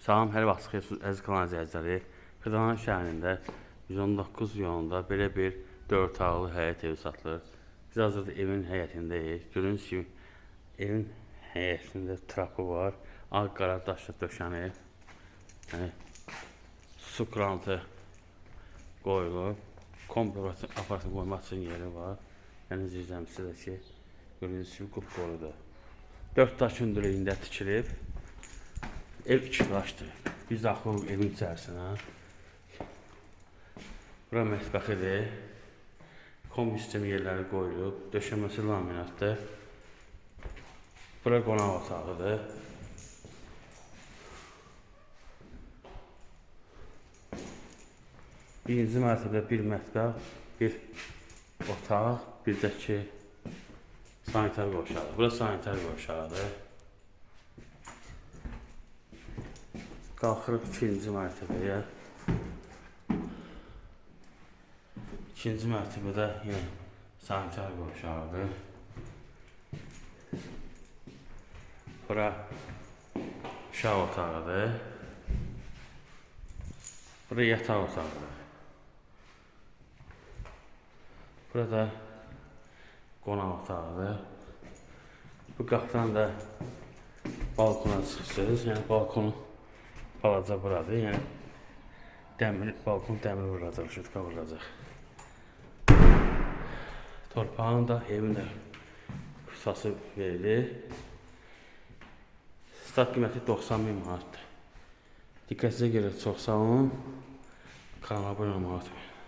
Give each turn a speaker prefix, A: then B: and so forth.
A: Salam, hər vaxt xeyirsiz əziz kanal izləyiciləri. Xırdalan şəhərində 119 yolunda belə bir 4 otaqlı həyət evi satılır. Biz hazırda evin həyətindəyik. Gördüyünüz kimi evin həyətində trapı var. Ağ qara daşla döşənib. Yəni su krantı qoyulub. Komple aparatını qoymaq üçün yeri var. Yəni izləyəcəm sizə ki, gördüyünüz kimi qupqorudur. 4 daş hündürlüyündə tikilib. Ev başdır. Biz daxil evin içərisinə. Bura mətbəxidir. Kombi sistemi yerləri qoyulub. Döşəməsi laminatdır. Bura qonaq otağıdır. Birinci mərtəbədə bir mətbəx, bir otaq, bir də ki sanitar qovşağı. Bura sanitar qovşağıdır. Qalxırıq ikinci mərtəbəyə. İkinci mərtəbədə yenə sanitar qovşağıdır. Bura uşaq otağıdır. Bura yataq otağıdır. Burada qonaq otağıdır. Bu qapıdan da balkona çıxırsınız. Yəni balkonu balaca buradır. Yəni dəmir balkon dəmir vuracaq, şutka vuracaq. Torpağın da evin də qısası verilir. Start qiyməti 90 min manatdır. Diqqətinizə görə çox sağ olun. Kanala abunə olmağı unutmayın.